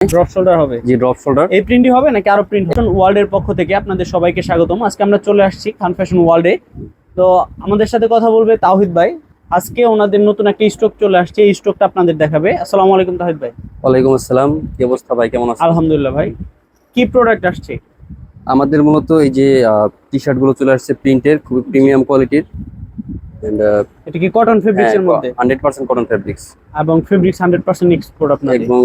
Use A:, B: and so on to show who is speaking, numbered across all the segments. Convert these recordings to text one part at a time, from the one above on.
A: Drop shoulder হবে।
B: জি drop shoulder
A: এই প্রিন্টই হবে নাকি আরও প্রিন্ট পক্ষ থেকে আপনাদের সবাইকে স্বাগতম। আজকে আমরা চলে আসছি খান ফ্যাশন ওয়ার্ল্ডে তো আমাদের সাথে কথা বলবে তাওহিদ ভাই। আজকে ওনাদের নতুন একটা স্টক চলে আসছে। এই স্টকটা আপনাদের দেখাবে। আসসালামু আলাইকুম তাহিদ ভাই।
B: ওয়ালাইকুম আসসালাম। কি অবস্থা ভাই? কেমন আছেন?
A: আলহামদুলিল্লাহ ভাই। কি প্রোডাক্ট আসছে?
B: আমাদের মূলত এই যে টি শার্টগুলো চলে আসছে প্রিন্টের খুবই প্রিমিয়াম কোয়ালিটির
A: এটা কি কটন ফেব্রিক্স এর মধ্যে?
B: হান্ড্রেড পার্সেন্ট কটন ফেব্রিক্স
A: এবং ফেব্রিক্স হান্ড্রেড পার্সেন্ট এক্সপোর্ট আপনাদের?
B: এবং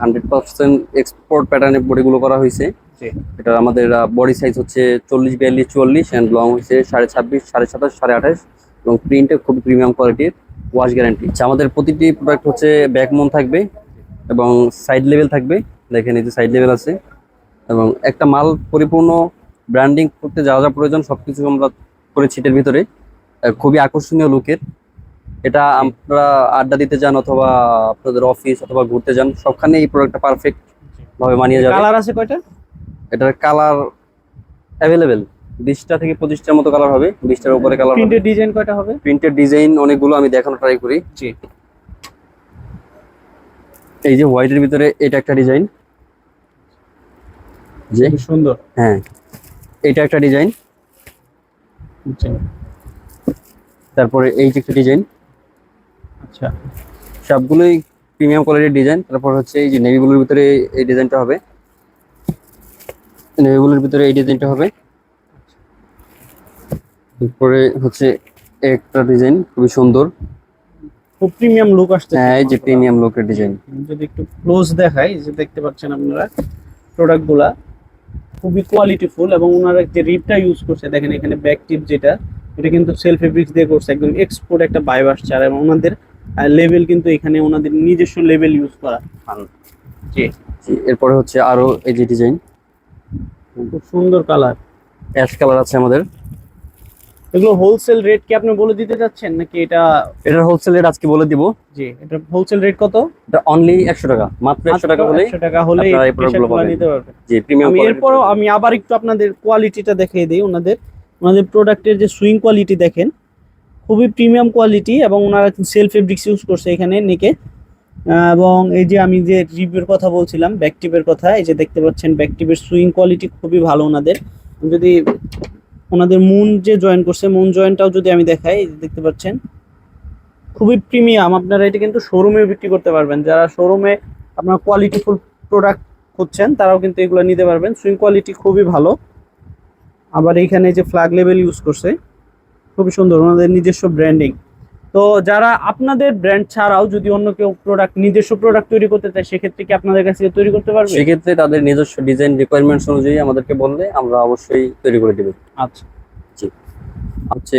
B: হান্ড্রেড পার্সেন্ট এক্সপোর্ট প্যাটার্নের বডিগুলো করা হয়েছে।
A: জি।
B: এটা আমাদের বডি সাইজ হচ্ছে চল্লিশ বিয়াল্লিশ চুয়াল্লিশ অ্যান্ড লং হচ্ছে সাড়ে ছাব্বিশ সাড়ে সাতাশ সাড়ে আঠাশ এবং প্রিন্টে খুবই প্রিমিয়াম কোয়ালিটির ওয়াশ গ্যারান্টি আমাদের প্রতিটি প্রোডাক্ট হচ্ছে ব্যাক মন থাকবে এবং সাইড লেভেল থাকবে। দেখেন এই যে সাইড লেভেল আছে। এবং একটা মাল পরিপূর্ণ ব্র্যান্ডিং করতে যা যা প্রয়োজন সবকিছু আমরা করেছি এটার ভিতরে। খুবই আকর্ষণীয় লুকের। এটা আমরা আড্ডা দিতে যান অথবা আপনাদের অফিস অথবা ঘুরতে যান সবখানে এই প্রোডাক্টটা পারফেক্ট ভাবে মানিয়ে যাবে।
A: কালার আছে কয়টা?
B: এটার কালার অ্যাভেলেবেল বিশটা থেকে পঁচিশটার মতো কালার হবে বিশটার উপরে কালার হবে।
A: প্রিন্টের ডিজাইন কয়টা হবে?
B: প্রিন্টের ডিজাইন অনেকগুলো আমি দেখানো ট্রাই করি।
A: জি।
B: এই যে হোয়াইটের ভিতরে এটা একটা ডিজাইন যে
A: সুন্দর।
B: হ্যাঁ এটা একটা ডিজাইন। তারপরে এই যে একটা ডিজাইন
A: আচ্ছা।
B: সবগুলোই প্রিমিয়াম কোয়ালিটির ডিজাইন তারপর হচ্ছে এই যে নেভি ব্লুর ভিতরে এই ডিজাইনটা হবে। নেভি ব্লুর ভিতরে এই ডিজাইনটা হবে। তারপরে হচ্ছে একটা ডিজাইন খুবই সুন্দর।
A: খুব প্রিমিয়াম লুক আসছে।
B: হ্যাঁ এই যে প্রিমিয়াম লুকের ডিজাইন
A: যদি একটু ক্লোজ দেখাই যে দেখতে পাচ্ছেন আপনারা প্রোডাক্টগুলা খুবই কোয়ালিটিফুল এবং ওনারা যে রিপটা ইউজ করছে দেখেন এখানে ব্যাক টিপ যেটা এটা কিন্তু সেলফ ফেব্রিক্স দিয়ে করছে একদম এক্সপোর্ট একটা বাইব আসছে আর ওনাদের লেভেল কিন্তু এখানে ওনাদের নিজস্ব লেভেল ইউজ করা জি
B: জি, এরপরে হচ্ছে আরও এই যে ডিজাইন
A: খুব সুন্দর কালার
B: অ্যাশ কালার আছে আমাদের।
A: এগুলো হোলসেল রেট কি আপনি বলে দিতে চাচ্ছেন নাকি এটা
B: এটার হোলসেল রেট আজকে বলে দিব।
A: জি এটা হোলসেল রেট কত?
B: এটা অনলি একশো টাকা মাত্র একশো টাকা হলে
A: 100 টাকা হলে
B: আপনারা এই product গুলো পাবেন। জি প্রিমিয়াম
A: আমি এরপরও আমি আবার একটু আপনাদের কোয়ালিটিটা দেখিয়ে দিই ওনাদের ওনাদের প্রোডাক্টের যে সুইং কোয়ালিটি দেখেন, খুবই প্রিমিয়াম কোয়ালিটি এবং ওনারা সেলফ ফেব্রিক্স ইউজ করছে এখানে নেকে। এবং এই যে আমি যে রিপের কথা বলছিলাম ব্যাকটিপের কথা, এই যে দেখতে পাচ্ছেন ব্যাকটিপের সুইং কোয়ালিটি খুবই ভালো ওনাদের। যদি ওনাদের মুন যে জয়েন করছে, মুন জয়েনটাও যদি আমি দেখাই দেখতে পাচ্ছেন, খুবই প্রিমিয়াম। আপনারা এটা কিন্তু শোরুমে বিক্রি করতে পারবেন। যারা শোরুমে আপনার কোয়ালিটিফুল প্রোডাক্ট খুঁজছেন, তারাও কিন্তু এগুলো নিতে পারবেন। সুইং কোয়ালিটি খুবই ভালো। আবার এইখানে যে ফ্ল্যাগ লেভেল ইউজ করছে খুবই সুন্দর ওনাদের নিজস্ব ব্র্যান্ডিং তো যারা আপনাদের ব্র্যান্ড ছাড়াও যদি অন্য কেউ প্রোডাক্ট নিজস্ব প্রোডাক্ট তৈরি করতে চায় সেক্ষেত্রে কি আপনাদের কাছে তৈরি করতে পারবে?
B: সেক্ষেত্রে তাদের নিজস্ব ডিজাইন রিকোয়ারমেন্টস অনুযায়ী আমাদেরকে বললে আমরা অবশ্যই তৈরি করে দেবো।
A: আচ্ছা। জি।
B: হচ্ছে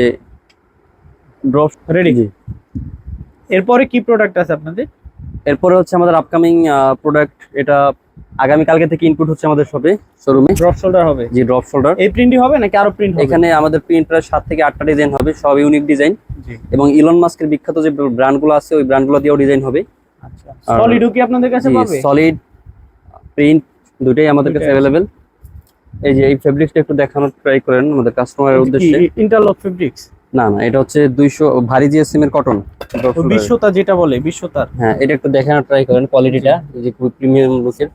B: ড্রপ
A: রেডি জি। এরপরে কি প্রোডাক্ট আছে আপনাদের?
B: এরপরে হচ্ছে আমাদের আপকামিং প্রোডাক্ট এটা আগামী কালকে থেকে ইনপুট হচ্ছে আমাদের শপে শোরুমে
A: ড্রপ শোল্ডার হবে।
B: জি ড্রপ শোল্ডার
A: এই প্রিন্টই হবে নাকি আরও প্রিন্ট হবে?
B: এখানে আমাদের প্রিন্ট প্রায় সাত থেকে আটটা ডিজাইন হবে সব ইউনিক ডিজাইন
A: জি।
B: এবং ইলন মাস্কের বিখ্যাত যে ব্র্যান্ডগুলো আছে ওই ব্র্যান্ডগুলো দিয়েও ডিজাইন হবে।
A: আচ্ছা। সলিডও কি আপনাদের কাছে পাবে?
B: সলিড প্রিন্ট দুটোই আমাদের কাছে। অ্যাভেলেবেল এই যে এই ফেব্রিক্সটা একটু দেখানোর ট্রাই করেন আমাদের কাস্টমারের উদ্দেশ্যে।
A: ইন্টারলক ফেব্রিক্স
B: না না এটা হচ্ছে দুইশো ভারী জিএসএম এর কটন
A: বিশ্বতা যেটা বলে বিশ্বতার।
B: হ্যাঁ এটা একটু দেখানোর ট্রাই করেন কোয়ালিটিটা এই যে প্রিমিয়াম লুকের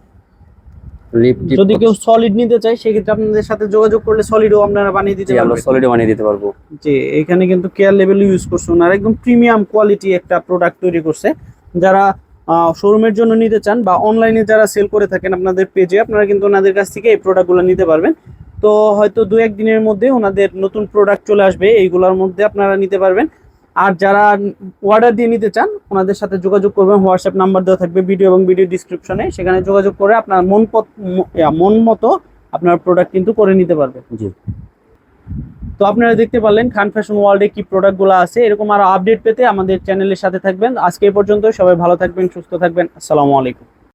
A: যদি কেউ সলিড নিতে চায় সেক্ষেত্রে আপনাদের সাথে যোগাযোগ করলে সলিডও আপনারা বানিয়ে দিতে
B: জি আমরা
A: পারবেন।
B: সলিড বানিয়ে দিতে পারব।
A: যে এখানে কিন্তু কেয়ার লেভেল ইউজ করছে ওনারা। একদম প্রিমিয়াম কোয়ালিটি একটা প্রোডাক্ট তৈরি করছে। যারা শোরুমের জন্য নিতে চান বা অনলাইনে যারা সেল করে থাকেন আপনাদের পেজে আপনারা কিন্তু ওনাদের কাছ থেকে এই প্রোডাক্টগুলো নিতে পারবেন। তো হয়তো দু এক দিনের মধ্যে ওনাদের নতুন প্রোডাক্ট চলে আসবে এইগুলোর মধ্যে আপনারা নিতে পারবেন। আর যারা অর্ডার দিয়ে নিতে চান ওনাদের সাথে যোগাযোগ করবেন। হোয়াটসঅ্যাপ নাম্বার দেওয়া থাকবে ভিডিও এবং ভিডিও ডিসক্রিপশনে সেখানে যোগাযোগ করে আপনার মন মন মতো আপনার প্রোডাক্ট কিন্তু করে নিতে পারবে।
B: জি।
A: তো আপনারা দেখতে পারলেন খান ফ্যাশন ওয়ার্ল্ডে কি প্রোডাক্টগুলো আছে। এরকম আরও আপডেট পেতে আমাদের চ্যানেলের সাথে থাকবেন। আজকে এই পর্যন্ত সবাই ভালো থাকবেন সুস্থ থাকবেন। আসসালামু আলাইকুম।